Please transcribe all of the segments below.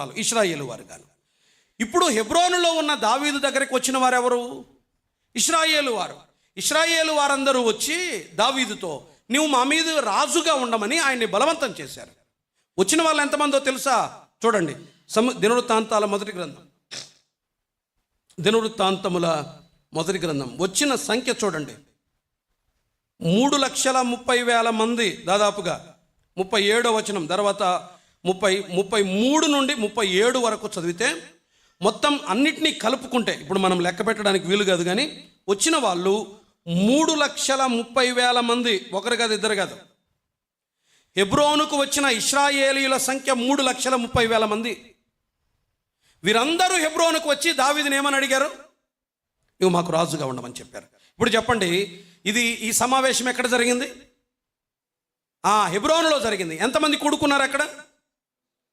చాలు ఇస్రాయేలు వారు కాదు ఇప్పుడు హెబ్రోనులో ఉన్న దావీదు దగ్గరికి వచ్చిన వారు ఎవరు ఇస్రాయేలు వారు. ఇస్రాయేలు వారందరూ వచ్చి దావీదుతో నువ్వు మా మీద రాజుగా ఉండమని ఆయన్ని బలవంతం చేశారు. వచ్చిన వాళ్ళు ఎంతమందో తెలుసా? చూడండి. సమ దినవృత్తాంతాల మొదటి గ్రంథం. దినవృత్తాంతముల మొదటి గ్రంథం. వచ్చిన సంఖ్య చూడండి. మూడు లక్షల ముప్పై వేల మంది దాదాపుగా. ముప్పై ఏడో వచనం. తర్వాత ముప్పై ముప్పై మూడు నుండి ముప్పై ఏడు వరకు చదివితే మొత్తం అన్నిటినీ కలుపుకుంటే ఇప్పుడు మనం లెక్క పెట్టడానికి వీలు కాదు కానీ వచ్చిన వాళ్ళు మూడు లక్షల ముప్పై వేల మంది ఒకరు కాదు ఇద్దరు కాదు. హెబ్రోనుకు వచ్చిన ఇస్రాయేలీల సంఖ్య మూడు లక్షల ముప్పై వేల మంది. వీరందరూ హెబ్రోనుకు వచ్చి దావిదిని ఏమని అడిగారు? నువ్వు మాకు రాజుగా ఉండమని చెప్పారు. ఇప్పుడు చెప్పండి ఇది ఈ సమావేశం ఎక్కడ జరిగింది? ఆ హెబ్రోన్లో జరిగింది. ఎంతమంది కూడుకున్నారు అక్కడ?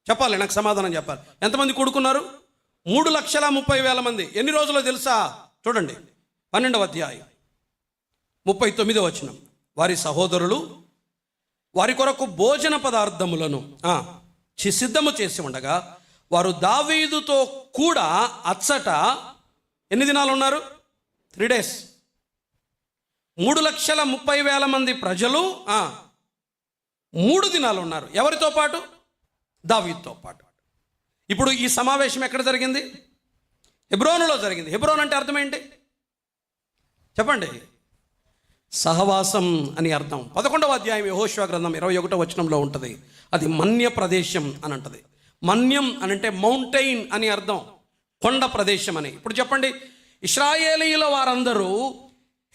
చెప్పాలి నాకు సమాధానం చెప్పాలి. ఎంతమంది కూడుకున్నారు? మూడు లక్షల ముప్పై వేల మంది. ఎన్ని రోజులు తెలుసా? చూడండి. పన్నెండవ అధ్యాయం. ముప్పై తొమ్మిదో వచనం. వారి సహోదరులు వారి కొరకు భోజన పదార్థములను సిద్ధము చేసి ఉండగా వారు దావీదుతో కూడా అచ్చట ఎన్ని దినాలు ఉన్నారు? Three days. మూడు లక్షల ముప్పై వేల మంది ప్రజలు మూడు దినాలు ఉన్నారు. ఎవరితో పాటు? దావీదుతో పాటు. ఇప్పుడు ఈ సమావేశం ఎక్కడ జరిగింది? హెబ్రోనులో జరిగింది. హెబ్రోన్ అంటే అర్థం ఏంటి? చెప్పండి. సహవాసం అని అర్థం. పదకొండవ అధ్యాయం యహోశ్వ గ్రంథం ఇరవై ఒకటో వచనంలో ఉంటుంది. అది మన్య ప్రదేశం అని అంటది. మన్యం అని అంటే మౌంటైన్ అని అర్థం. కొండ ప్రదేశం అని. ఇప్పుడు చెప్పండి. ఇస్రాయేలీల వారందరూ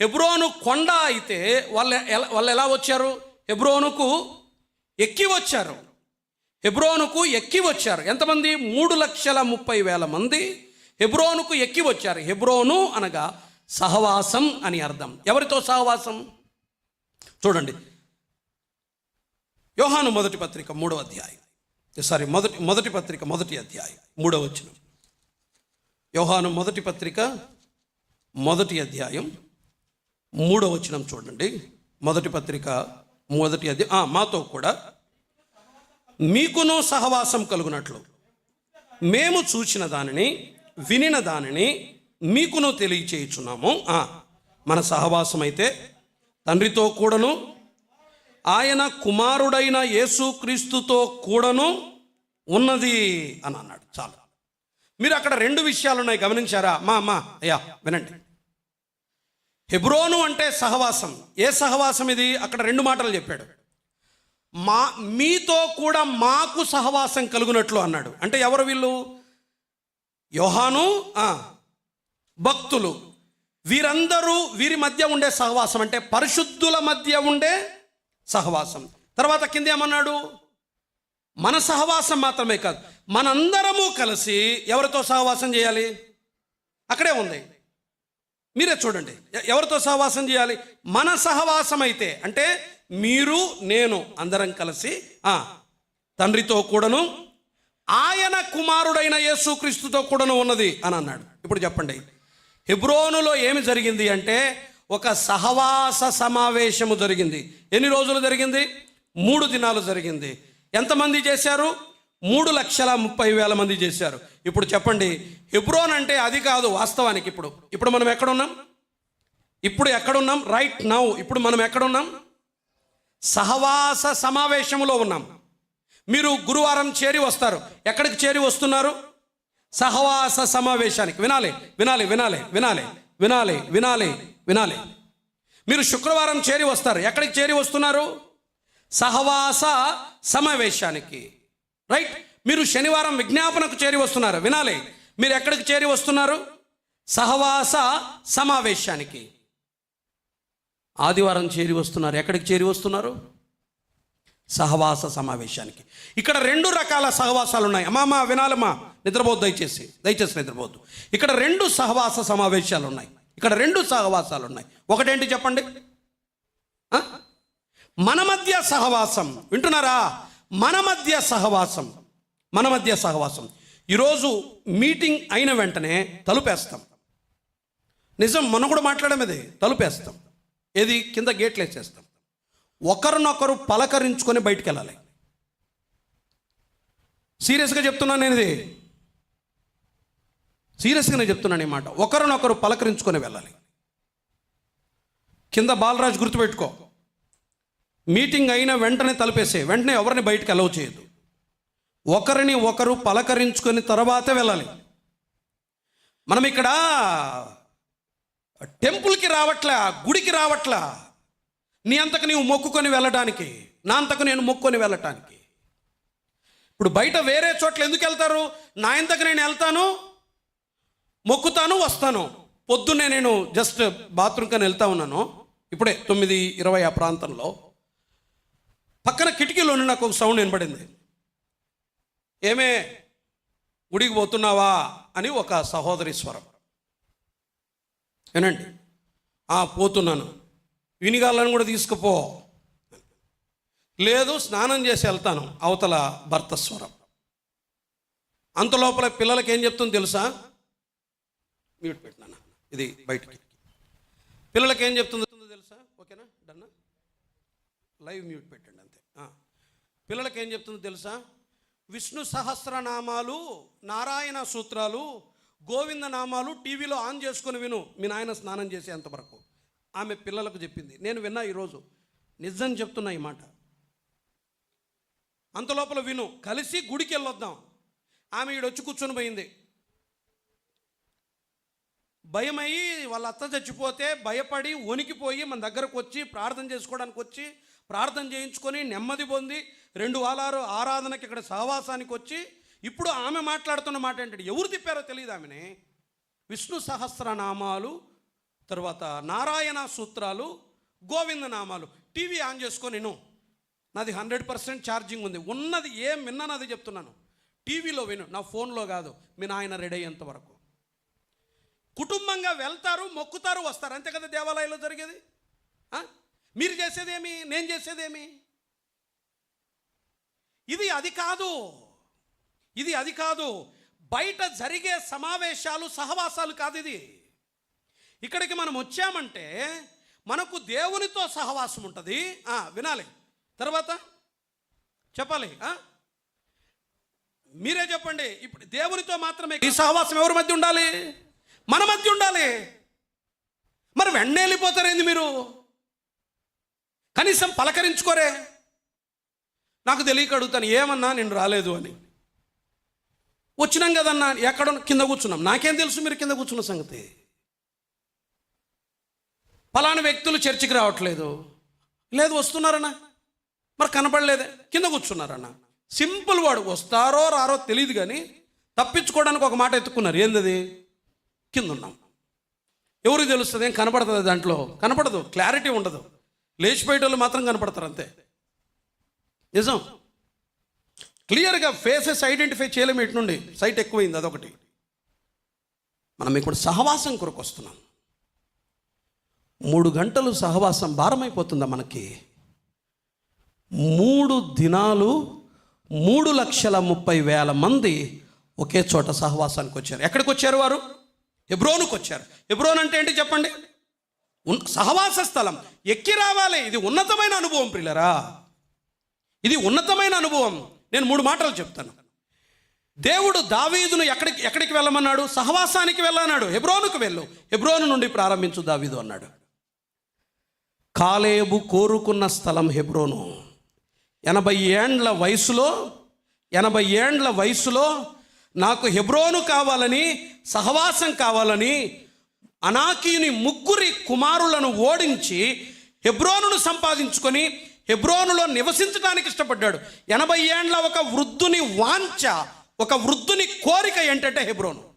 హెబ్రోను కొండ అయితే వాళ్ళు వాళ్ళు ఎలా వచ్చారు? హెబ్రోనుకు ఎక్కి వచ్చారు. హెబ్రోనుకు ఎక్కి వచ్చారు. ఎంతమంది? మూడు లక్షల ముప్పై వేల మంది హెబ్రోనుకు ఎక్కి వచ్చారు. హెబ్రోను అనగా సహవాసం అని అర్థం. ఎవరితో సహవాసం? చూడండి. యోహాను మొదటి పత్రిక మూడవ అధ్యాయం. సారీ మొదటి మొదటి పత్రిక మొదటి అధ్యాయం. మూడవ వచ్చిన యోహాను మొదటి పత్రిక మొదటి అధ్యాయం. మూడవ వచనం చూడండి. మొదటి పత్రిక మొదటి అధ్యాయం. మాతో కూడా మీకును సహవాసం కలుగునట్లు. మేము చూసిన దానిని వినిన దానిని మీకును తెలియచేయుచున్నాము. మన సహవాసం అయితే తండ్రితో కూడాను ఆయన కుమారుడైన యేసుక్రీస్తుతో కూడాను ఉన్నది అని అన్నాడు. చాలు. మీరు అక్కడ రెండు విషయాలు ఉన్నాయి గమనించారా? మా అమ్మ అయ్యా వినండి. హెబ్రోను అంటే సహవాసం. ఏ సహవాసం ఇది అక్కడ రెండు మాటలు చెప్పాడు. మా మీతో కూడా మాకు సహవాసం కలుగునట్లు అన్నాడు. అంటే ఎవరు వీళ్ళు? యోహాను భక్తులు. వీరందరూ వీరి మధ్య ఉండే సహవాసం. అంటే పరిశుద్ధుల మధ్య ఉండే సహవాసం. తర్వాత కింద ఏమన్నాడు? మన సహవాసం మాత్రమే కాదు. మనందరము కలిసి ఎవరితో సహవాసం చేయాలి? అక్కడే ఉంది. మీరే చూడండి. ఎ- ఎవరితో సహవాసం చేయాలి? మన సహవాసం అయితే అంటే మీరు నేను అందరం కలిసి తండ్రితో కూడాను ఆయన కుమారుడైన యేసుక్రీస్తుతో కూడాను ఉన్నది అని అన్నాడు. ఇప్పుడు చెప్పండి. హెబ్రోనులో ఏమి జరిగింది అంటే ఒక సహవాస సమావేశము జరిగింది. ఎన్ని రోజులు జరిగింది? మూడు దినాలు జరిగింది. ఎంతమంది చేశారు? మూడు లక్షల ముప్పై వేల మంది చేశారు. ఇప్పుడు చెప్పండి. హెబ్రోన్ అంటే అది కాదు వాస్తవానికి ఇప్పుడు. ఇప్పుడు మనం ఎక్కడున్నాం ఇప్పుడు ఎక్కడున్నాం రైట్ నౌ. ఇప్పుడు మనం ఎక్కడున్నాం సహవాస సమావేశంలో ఉన్నాం. మీరు గురువారం చేరి వస్తారు. ఎక్కడికి చేరి వస్తున్నారు? సహవాస సమావేశానికి. వినాలి వినాలి వినాలి వినాలి వినాలి వినాలి వినాలి. మీరు శుక్రవారం చేరి వస్తారు. ఎక్కడికి చేరి వస్తున్నారు? సహవాస సమావేశానికి. రైట్? మీరు శనివారం విజ్ఞాపనకు చేరి వస్తున్నారు. వినాలి. మీరు ఎక్కడికి చేరి వస్తున్నారు? సహవాస సమావేశానికి. ఆదివారం చేరి వస్తున్నారు. ఎక్కడికి చేరి వస్తున్నారు? సహవాస సమావేశానికి. ఇక్కడ రెండు రకాల సహవాసాలు ఉన్నాయి. అమ్మా అమ్మా వినాలమ్మా. నిద్రపోద్దు దయచేసి. దయచేసి నిద్రపోద్దు ఇక్కడ రెండు సహవాస సమావేశాలు ఉన్నాయి. ఇక్కడ రెండు సహవాసాలు ఉన్నాయి. ఒకటేంటి చెప్పండి? మన మధ్య సహవాసం. వింటున్నారా? మన మధ్య సహవాసం. మన మధ్య సహవాసం. ఈరోజు మీటింగ్ అయిన వెంటనే తలుపేస్తాం. నిజం మనం కూడా మాట్లాడమేది తలుపేస్తాం. ఏది? కింద గేట్లు వేసేస్తాం. ఒకరినొకరు పలకరించుకొని బయటికి వెళ్ళాలి సీరియస్గా చెప్తున్నాను నేను ఇది సీరియస్గా నేను చెప్తున్నాను ఈ మాట. ఒకరినొకరు పలకరించుకొని వెళ్ళాలి. కింద బాలరాజు గుర్తుపెట్టుకో. మీటింగ్ అయిన వెంటనే తలపేసే వెంటనే ఎవరిని బయటకు అలౌ చేయదు ఒకరిని ఒకరు పలకరించుకొని తర్వాతే వెళ్ళాలి. మనం ఇక్కడ టెంపుల్కి రావట్లా గుడికి రావట్లా? నీ అంతకు నీవు మొక్కుకొని వెళ్ళడానికి నా అంతకు నేను మొక్కుకొని వెళ్ళటానికి. ఇప్పుడు బయట వేరే చోట్ల ఎందుకు వెళ్తారు? నా ఇంతకు నేను వెళ్తాను మొక్కుతాను వస్తాను. పొద్దున్నే నేను జస్ట్ బాత్రూమ్ కానీ వెళ్తా ఉన్నాను. ఇప్పుడే తొమ్మిది ఇరవై ఆ ప్రాంతంలో. పక్కన కిటికీలో నాకు ఒక సౌండ్ వినపడింది. ఏమే గుడికి పోతున్నావా అని ఒక సహోదరి స్వరం. ఏనండి "ఆ, పోతున్నాను. వినిగాళ్ళని కూడా తీసుకుపో. లేదు స్నానం చేసి వెళ్తాను. అవతల భర్త స్వరం. అంత లోపల పిల్లలకి ఏం చెప్తుందో తెలుసా? మ్యూట్ పెట్టినా ఇది బయటికి. పిల్లలకి ఏం చెప్తుందో తెలుసా? ఓకేనా? డన్నా లైవ్ మ్యూట్ పెట్టండి అంతే. పిల్లలకి ఏం చెప్తుందో తెలుసా? విష్ణు సహస్రనామాలు నారాయణ సూత్రాలు గోవింద నామాలు టీవీలో ఆన్ చేసుకుని విను. మీ నాయన స్నానం చేసేంతవరకు ఆమె పిల్లలకు చెప్పింది. నేను విన్నా ఈరోజు. నిజం చెప్తున్నా ఈ మాట. అంత లోపల విను. కలిసి గుడికి వెళ్ళొద్దాం. ఆమె ఈడొచ్చి కూర్చొని పోయింది. భయమయ్యి వాళ్ళ అత్త చచ్చిపోతే భయపడి వణికిపోయి మన దగ్గరకు వచ్చి ప్రార్థన చేసుకోవడానికి వచ్చి ప్రార్థన చేయించుకొని నెమ్మది పొంది రెండు వారాలు ఆరాధనకి ఇక్కడ సహవాసానికి వచ్చి ఇప్పుడు ఆమె మాట్లాడుతున్న మాట ఏంటంటే ఎవరు తిప్పారో తెలియదు ఆమెని. విష్ణు సహస్రనామాలు తర్వాత నారాయణ సూత్రాలు గోవింద నామాలు టీవీ ఆన్ చేసుకొని నేను నాది హండ్రెడ్ పర్సెంట్ ఛార్జింగ్ ఉంది. ఉన్నది ఏం విన్నానది చెప్తున్నాను. టీవీలో విను. నా ఫోన్లో కాదు. మీ నాయన రెడీ అయ్యేంత వరకు. కుటుంబంగా వెళ్తారు మొక్కుతారు వస్తారు. అంతే కదా దేవాలయంలో జరిగేది? మీరు చేసేదేమి? నేను చేసేదేమి? ఇది అది కాదు. ఇది అది కాదు. బయట జరిగే సమావేశాలు సహవాసాలు కాదు ఇది. ఇక్కడికి మనం వచ్చామంటే మనకు దేవునితో సహవాసం ఉంటుంది. ఆ, వినాలి. తర్వాత చెప్పాలి. మీరే చెప్పండి. ఇప్పుడు దేవునితో మాత్రమే ఈ సహవాసం ఎవరి మధ్య ఉండాలి? మన మధ్య ఉండాలి. మరి వెంటనే వెళ్ళిపోతారేంది మీరు? కనీసం పలకరించుకోరే. నాకు తెలియక అడుగుతాను ఏమన్నా నేను రాలేదు అని. వచ్చినాం కదన్నా ఎక్కడ కింద కూర్చున్నాం. నాకేం తెలుసు మీరు కింద కూర్చున్న సంగతి? పలాన వ్యక్తులు చర్చికి రావట్లేదు. లేదు వస్తున్నారన్నా. మరి కనపడలేదే. కింద కూర్చున్నారన్నా. సింపుల్ వాడు వస్తారో రారో తెలియదు కానీ తప్పించుకోవడానికి ఒక మాట ఎత్తుకున్నారు. ఏందది? కింద ఉన్నాం ఎవరికి తెలుస్తుంది? ఏం కనపడుతుంది దాంట్లో? కనపడదు. క్లారిటీ ఉండదు. లేచిపోయేటోళ్ళు మాత్రం కనపడతారు అంతే. నిజం? క్లియర్గా ఫేసెస్ ఐడెంటిఫై చేయలేము ఇటు నుండి సైట్ ఎక్కువైంది అదొకటి. మనం ఇప్పుడు సహవాసం కొరకు వస్తున్నాం. మూడు గంటలు సహవాసం భారమైపోతుందా మనకి? మూడు దినాలు మూడు లక్షల ముప్పై వేల మంది ఒకే చోట సహవాసానికి వచ్చారు. ఎక్కడికి వచ్చారు వారు? ఎబ్రోనుకు వచ్చారు ఎబ్రోన్ అంటే ఏంటి చెప్పండి? ఉన్- సహవాస స్థలం. ఎక్కి రావాలి. ఇది ఉన్నతమైన అనుభవం ప్రిల్లరా ఇది ఉన్నతమైన అనుభవం. నేను మూడు మాటలు చెప్తాను. దేవుడు దావీదును ఎక్కడికి ఎక్కడికి వెళ్ళమన్నాడు? సహవాసానికి వెళ్ళన్నాడు హెబ్రోనుకు వెళ్ళు. హెబ్రోను నుండి ప్రారంభించు దావీదు అన్నాడు. కాలేబు కోరుకున్న స్థలం హెబ్రోను. ఎనభై ఏండ్ల వయసులో ఎనభై ఏండ్ల వయసులో నాకు హెబ్రోను కావాలని సహవాసం కావాలని అనాకీయుని ముగ్గురి కుమారులను ఓడించి హెబ్రోనును సంపాదించుకొని హెబ్రోనులో నివసించడానికి ఇష్టపడ్డాడు. ఎనభై ఏండ్ల ఒక వృద్ధుని వాంఛ ఒక వృద్ధుని కోరిక ఏంటంటే హెబ్రోను.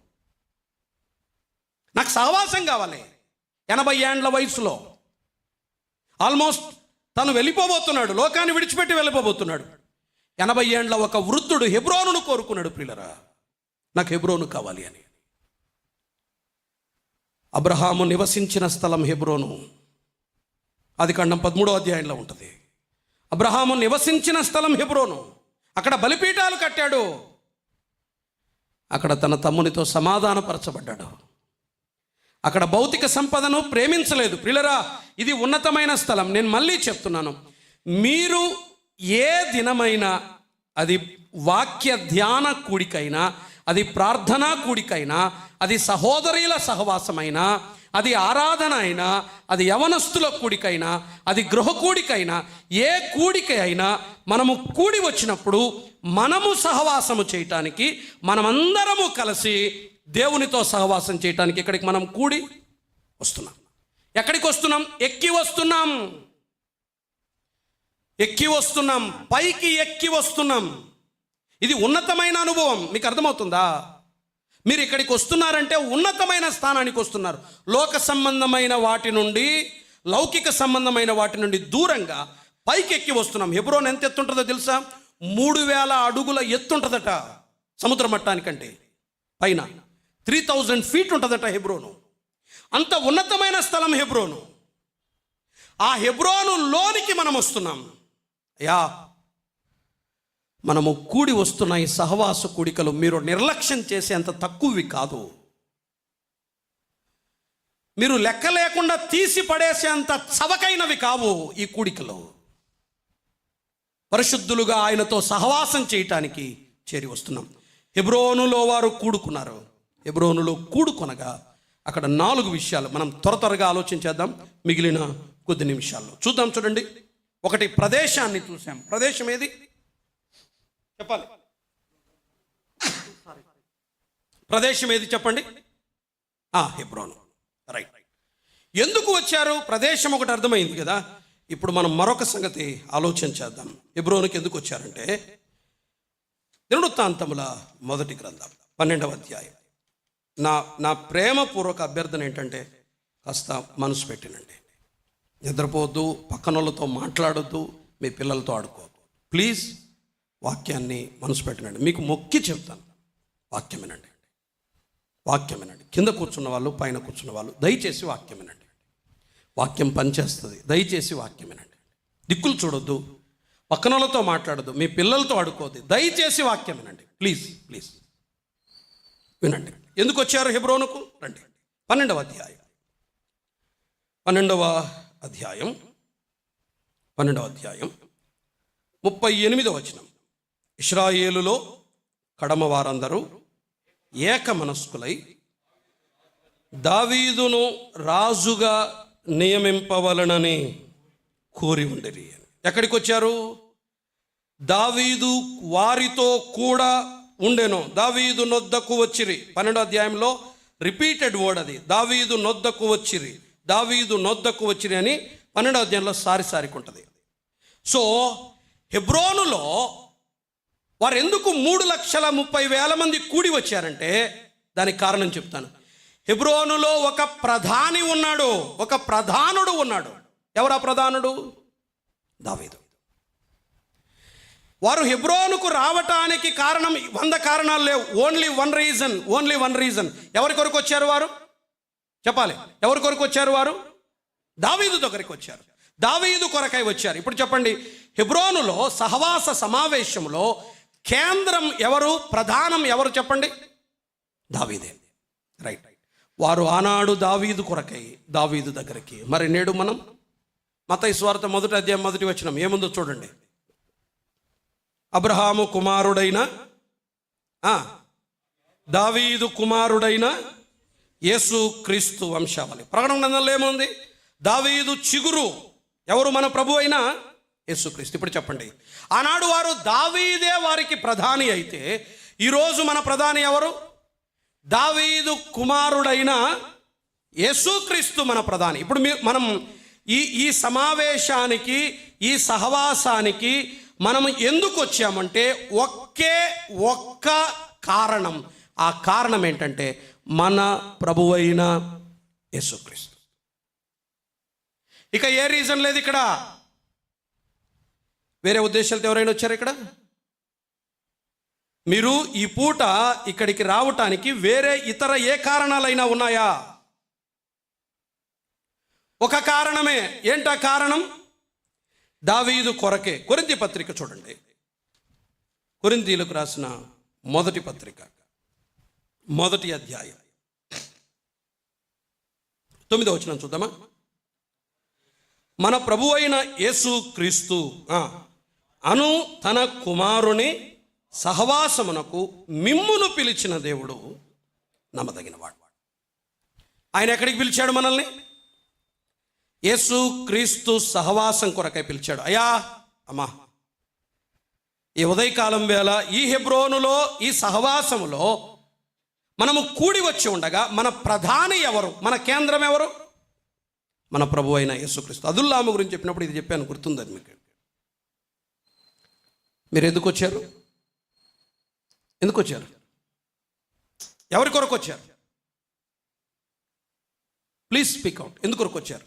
నాకు సహవాసం కావాలి. ఎనభై ఏండ్ల వయసులో. ఆల్మోస్ట్ తను వెళ్ళిపోబోతున్నాడు లోకాన్ని విడిచిపెట్టి వెళ్ళిపోబోతున్నాడు. ఎనభై ఏండ్ల ఒక వృద్ధుడు హెబ్రోనును కోరుకున్నాడు ప్రియులరా. నాకు హెబ్రోను కావాలి అని. అబ్రహాము నివసించిన స్థలం హెబ్రోను. అది ఖండం పదమూడో అధ్యాయంలో ఉంటుంది. అబ్రహాము నివసించిన స్థలం హెబ్రోను. అక్కడ బలిపీఠాలు కట్టాడు. అక్కడ తన తమ్మునితో సమాధానపరచబడ్డాడు. అక్కడ భౌతిక సంపదను ప్రేమించలేదు. ప్రిలరా ఇది ఉన్నతమైన స్థలం. నేను మళ్ళీ చెప్తున్నాను. మీరు ఏ దినమైనా అది వాక్య ధ్యాన కూడికైనా అది ప్రార్థనా కూడికైనా అది సహోదరుల సహవాసమైనా అది ఆరాధన అయినా అది యవనస్తుల కూడికైనా అది గృహ కూడికైనా ఏ కూడిక అయినా మనము కూడి వచ్చినప్పుడు మనము సహవాసము చేయటానికి మనమందరము కలిసి దేవునితో సహవాసం చేయటానికి ఇక్కడికి మనం కూడి వస్తున్నాం? ఎక్కడికి వస్తున్నాం? ఎక్కి వస్తున్నాం. ఎక్కి వస్తున్నాం. పైకి ఎక్కి వస్తున్నాం. ఇది ఉన్నతమైన అనుభవం. మీకు అర్థమవుతుందా? మీరు ఇక్కడికి వస్తున్నారంటే ఉన్నతమైన స్థానానికి వస్తున్నారు. లోక సంబంధమైన వాటి నుండి లౌకిక సంబంధమైన వాటి నుండి దూరంగా పైకి ఎక్కి వస్తున్నాం. హెబ్రోన్ ఎంత ఎత్తుంటుందో తెలుసా? మూడు వేల అడుగుల ఎత్తుంటుందట సముద్ర మట్టానికంటే. పైన త్రీ థౌజండ్ ఫీట్ ఉంటుందట హెబ్రోను. అంత ఉన్నతమైన స్థలం హెబ్రోను. ఆ హెబ్రోను లోనికి మనం వస్తున్నాం. యా మనము కూడి వస్తున్న ఈ సహవాస కూడికలు మీరు నిర్లక్ష్యం చేసేంత తక్కువవి కాదు. మీరు లెక్క లేకుండా తీసి పడేసేంత చవకైనవి కావు ఈ కూడికలు. పరిశుద్ధులుగా ఆయనతో సహవాసం చేయటానికి చేరి వస్తున్నాం. హెబ్రోనులో వారు కూడుకున్నారు. హెబ్రోనులో కూడుకొనగా అక్కడ నాలుగు విషయాలు మనం త్వర త్వరగా ఆలోచించేద్దాం మిగిలిన కొద్ది నిమిషాల్లో చూద్దాం చూడండి. ఒకటి ప్రదేశాన్ని చూసాం. ప్రదేశం ఏది? చెప్పాలి. ప్రదేశం ఏది చెప్పండి? ఆ హెబ్రోన్. రైట్ ఎందుకు వచ్చారు? ప్రదేశం ఒకటి అర్థమైంది కదా. ఇప్పుడు మనం మరొక సంగతి ఆలోచన చేద్దాం. హెబ్రోన్కి ఎందుకు వచ్చారంటే దినవృత్తాంతముల మొదటి గ్రంథం పన్నెండవ అధ్యాయం. నా నా ప్రేమపూర్వక అభ్యర్థన ఏంటంటే కాస్త మనసు పెట్టినండి. నిద్రపోవద్దు పక్కనోళ్ళతో మాట్లాడొద్దు మీ పిల్లలతో ఆడుకోవద్దు. ప్లీజ్ వాక్యాన్ని మనసు పెట్టనండి. మీకు మొక్కి చెప్తాను వాక్యం వినండి. వాక్యం వినండి. కింద కూర్చున్న వాళ్ళు పైన కూర్చున్న వాళ్ళు దయచేసి వాక్యం వినండి. వాక్యం పనిచేస్తుంది. దయచేసి వాక్యం వినండి. దిక్కులు చూడొద్దు. పక్కనోళ్ళతో మాట్లాడద్దు. మీ పిల్లలతో ఆడుకోవద్దు. దయచేసి వాక్యం వినండి. Please please. వినండి. ఎందుకు వచ్చారు హెబ్రోనుకు? రండి. పన్నెండవ అధ్యాయం. పన్నెండవ అధ్యాయం. పన్నెండవ అధ్యాయం. ముప్పై ఎనిమిదవ వచనం. ఇస్రాయేలులో కడమ వారందరూ ఏక మనస్కులై దావీదును రాజుగా నియమింపవలనని కోరి ఉండేది ఎక్కడికి వచ్చారు దావీదు వారితో కూడా ఉండెను. దావీదు నొద్దకు వచ్చిరి. పన్నెండో అధ్యాయంలో రిపీటెడ్ వర్డ్ అది. దావీదు నొద్దకు వచ్చిరి. దావీదు నొద్దకు వచ్చిరి అని పన్నెండో అధ్యాయంలో సారి సారికి ఉంటుంది సో హెబ్రోనులో వారు ఎందుకు మూడు లక్షల ముప్పై వేల మంది కూడి వచ్చారంటే దానికి కారణం చెప్తాను. హెబ్రోనులో ఒక ప్రధాని ఉన్నాడు ఒక ప్రధానుడు ఉన్నాడు. ఎవరా ప్రధానుడు? దావీదు. వారు హెబ్రోనుకు రావటానికి కారణం వంద కారణాలు లేవు. Only one reason only one reason ఎవరి కొరకు వచ్చారు వారు? చెప్పాలి. ఎవరి కొరకు వచ్చారు వారు? దావీదు దగ్గరికి వచ్చారు. దావీదు కొరకై వచ్చారు. ఇప్పుడు చెప్పండి. హెబ్రోనులో సహవాస సమావేశంలో కేంద్రం ఎవరు? ప్రధానం ఎవరు చెప్పండి? దావీదే. Right right. వారు ఆనాడు దావీదు కొరకై దావీదు దగ్గరికి. మరి నేడు మనం? మత స్వార్థ మొదటి అధ్యాయం మొదటి వచ్చినాం ఏముందో చూడండి. అబ్రహాము కుమారుడైన దావీదు కుమారుడైన యేసు క్రీస్తు వంశావళి. ప్రకటన గ్రంథంలో ఏముంది? దావీదు చిగురు. ఎవరు మన ప్రభు అయినా? యేసుక్రీస్తు. ఇప్పుడు చెప్పండి. ఆనాడు వారు దావీదే వారికి ప్రధాని అయితే ఈరోజు మన ప్రధాని ఎవరు? దావీదు కుమారుడైన యేసుక్రీస్తు మన ప్రధాని. ఇప్పుడు మీ మనం ఈ ఈ సమావేశానికి ఈ సహవాసానికి మనం ఎందుకు వచ్చామంటే ఒకే ఒక్క కారణం. ఆ కారణం ఏంటంటే మన ప్రభువైన యేసుక్రీస్తు. ఇక ఏ రీజన్ లేదు ఇక్కడ? వేరే ఉద్దేశాలతో ఎవరైనా వచ్చారు ఇక్కడ? మీరు ఈ పూట ఇక్కడికి రావటానికి వేరే ఇతర ఏ కారణాలైనా ఉన్నాయా? ఒక కారణమే. ఏంటా కారణం? దావీదు కొరకే. కొరింతి పత్రిక చూడండి. కొరింతీలకు రాసిన మొదటి పత్రిక. మొదటి అధ్యాయం. తొమ్మిదో వచ్చిన చూద్దామా? మన ప్రభు అయిన యేసు క్రీస్తు అను తన కుమారుని సహవాసమునకు మిమ్మును పిలిచిన దేవుడు నమ్మదగినవాడు. ఆయన ఎక్కడికి పిలిచాడు మనల్ని? యేసు క్రీస్తు సహవాసం కొరకై పిలిచాడు. అయ్యా అమ్మా ఈ ఉదయకాలం వేళ ఈ హెబ్రోనులో ఈ సహవాసములో మనము కూడి వచ్చి ఉండగా మన ప్రధాని ఎవరు? మన కేంద్రం ఎవరు? మన ప్రభు అయిన యేసుక్రీస్తు. అదుల్లాము గురించి చెప్పినప్పుడు ఇది చెప్పాను గుర్తుందని మీకు? మీరు ఎందుకు వచ్చారు ఎందుకు వచ్చారు ఎవరి కొరకు వచ్చారు ప్లీజ్ స్పీక్ అవుట్ ఎందుకు కొరకు వచ్చారు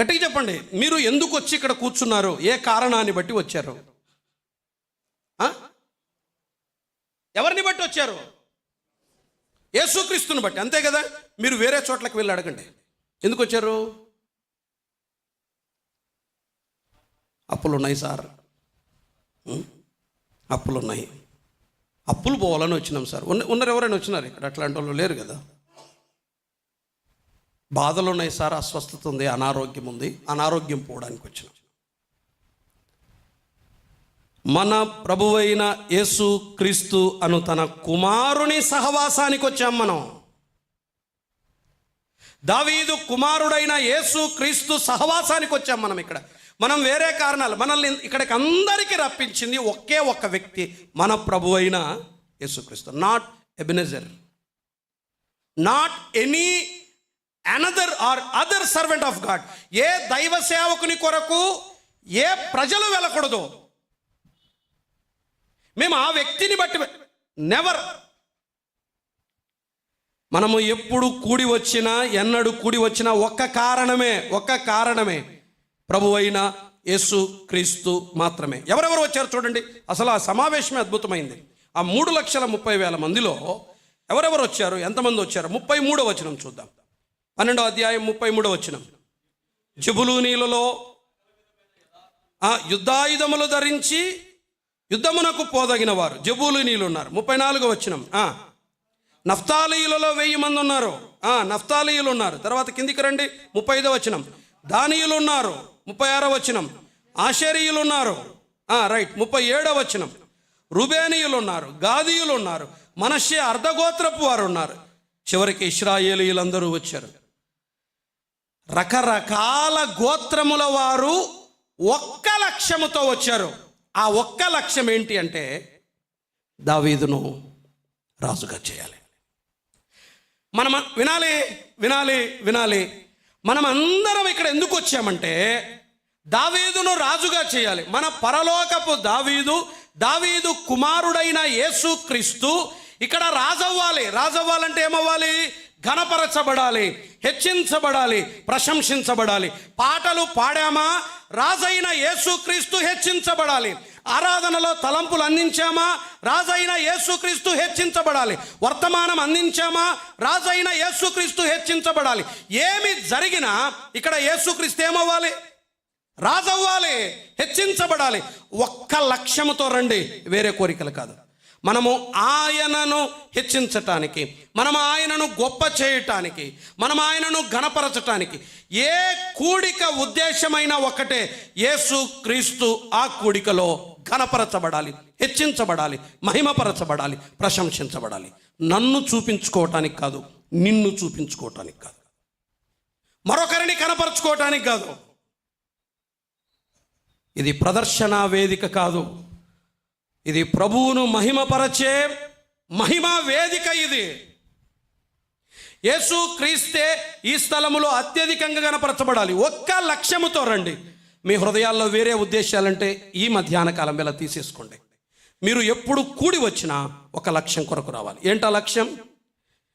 గట్టిగా చెప్పండి. మీరు ఎందుకు వచ్చి ఇక్కడ కూర్చున్నారు? ఏ కారణాన్ని బట్టి వచ్చారు? ఎవరిని బట్టి వచ్చారు? యేసుక్రీస్తుని బట్టి. అంతే కదా? మీరు వేరే చోట్లకి వెళ్ళి అడగండి. ఎందుకు వచ్చారు అప్పులు ఉన్నాయి సార్. అప్పులు ఉన్నాయి అప్పులు పోవాలని వచ్చినాం సార్. ఉన్న ఉన్నారు ఎవరైనా వచ్చినారు ఇక్కడ? అట్లాంటి వాళ్ళు లేరు కదా. బాధలు ఉన్నాయి సార్ అస్వస్థత ఉంది అనారోగ్యం ఉంది. అనారోగ్యం పోవడానికి వచ్చినాం. మన ప్రభువైన యేసు క్రీస్తు అను తన కుమారుని సహవాసానికి వచ్చాం మనం. దావీదు కుమారుడైన యేసు క్రీస్తు సహవాసానికి వచ్చాం మనం ఇక్కడ. మనం వేరే కారణాలు మనల్ని ఇక్కడికి అందరికీ రప్పించింది ఒకే ఒక్క వ్యక్తి మన ప్రభు అయిన యేసుక్రీస్తు. Not Ebenezer not any another or other servant of God ఏ దైవ సేవకుని కొరకు ఏ ప్రజలు వెళ్ళకూడదు. మేము ఆ వ్యక్తిని బట్టి నెవర్ మనము ఎప్పుడు కూడి వచ్చినా ఎన్నడు కూడి వచ్చినా ఒక్క కారణమే ఒక్క కారణమే. ప్రభు అయిన యేసు క్రీస్తు మాత్రమే. ఎవరెవరు వచ్చారు చూడండి. అసలు ఆ సమావేశమే అద్భుతమైంది. ఆ మూడు లక్షల ముప్పై వేల మందిలో ఎవరెవరు వచ్చారు? ఎంతమంది వచ్చారు? ముప్పై మూడో వచనం చూద్దాం. పన్నెండో అధ్యాయం ముప్పై మూడో వచనం. జబులూనీలలో ఆ యుద్ధాయుధములు ధరించి యుద్ధమునకు పోదగిన వారు. జబూలునీలు ఉన్నారు. ముప్పై నాలుగో వచనం. నఫ్తాలీయులలో వెయ్యి మంది ఉన్నారు. నఫ్తాలీయులు ఉన్నారు. తర్వాత కిందికి రండి. ముప్పై ఐదో వచనం. దానియులు ఉన్నారు. ముప్పై ఆరో వచనం. ఆశేరియులు ఉన్నారు రైట్. ముప్పై ఏడో వచనం. రుబేనియులు ఉన్నారు గాదీయులు ఉన్నారు మనషే అర్ధగోత్రపు వారు ఉన్నారు చివరికి ఇస్రాయేలీలందరూ వచ్చారు. రకరకాల గోత్రముల వారు ఒక్క లక్ష్యముతో వచ్చారు. ఆ ఒక్క లక్ష్యం ఏంటి అంటే దావీదును రాజుగా చేయాలి. మనం వినాలి వినాలి వినాలి. మనం అందరం ఇక్కడ ఎందుకు వచ్చామంటే దావీదును రాజుగా చేయాలి. మన పరలోకపు దావీదు దావీదు కుమారుడైన యేసు క్రీస్తు ఇక్కడ రాజవ్వాలి. రాజవ్వాలంటే ఏమవ్వాలి? ఘనపరచబడాలి హెచ్చించబడాలి ప్రశంసించబడాలి. పాటలు పాడామా? రాజైన యేసుక్రీస్తు హెచ్చించబడాలి. ఆరాధనలో తలంపులు అందించామా? రాజైన యేసుక్రీస్తు హెచ్చించబడాలి. వర్తమానం అందించామా? రాజైన యేసుక్రీస్తు హెచ్చించబడాలి. ఏమి జరిగినా ఇక్కడ యేసుక్రీస్తు ఏమవ్వాలి? రాజవ్వాలి హెచ్చించబడాలి. ఒక్క లక్ష్యముతో రండి వేరే కోరికలు కాదు. మనము ఆయనను హెచ్చించటానికి మనం ఆయనను గొప్ప చేయటానికి మనం ఆయనను ఘనపరచటానికి ఏ కూడిక ఉద్దేశమైన ఒకటే యేసు క్రీస్తు ఆ కూడికలో ఘనపరచబడాలి హెచ్చించబడాలి మహిమపరచబడాలి ప్రశంసించబడాలి. నన్ను చూపించుకోవటానికి కాదు నిన్ను చూపించుకోవటానికి కాదు. మరొకరిని కనపరచుకోవటానికి కాదు. ఇది ప్రదర్శన వేదిక కాదు. ఇది ప్రభువును మహిమపరచే మహిమా వేదిక ఇది. యేసు క్రీస్తే ఈ స్థలములో అత్యధికంగా కనపరచబడాలి. ఒక్క లక్ష్యముతో రండి. మీ హృదయాల్లో వేరే ఉద్దేశాలంటే ఈ మధ్యాహ్న కాలం వేళ తీసేసుకోండి. మీరు ఎప్పుడు కూడి వచ్చినా ఒక లక్ష్యం కొరకు రావాలి. ఏంటా లక్ష్యం?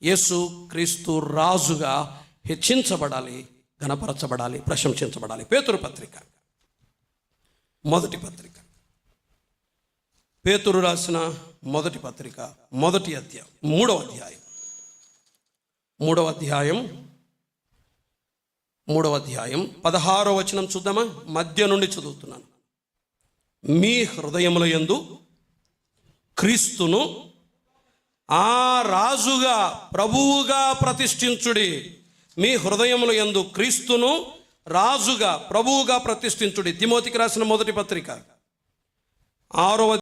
యేసు క్రీస్తు రాజుగా హెచ్చించబడాలి గణపరచబడాలి ప్రశంసించబడాలి. పేతురు పత్రిక. మొదటి పత్రిక. పేతురు రాసిన మొదటి పత్రిక మొదటి అధ్యాయం మూడవ అధ్యాయం. మూడవ అధ్యాయం మూడవ అధ్యాయం పదహారో వచనం చూద్దామా? మధ్య నుండి చదువుతున్నాను. మీ హృదయముల యందు క్రీస్తును ఆ రాజుగా ప్రభువుగా ప్రతిష్ఠించుడి. మీ హృదయముల యందు క్రీస్తును రాజుగా ప్రభువుగా ప్రతిష్ఠించుడి. తిమోతికి రాసిన మొదటి పత్రిక. ఆరవ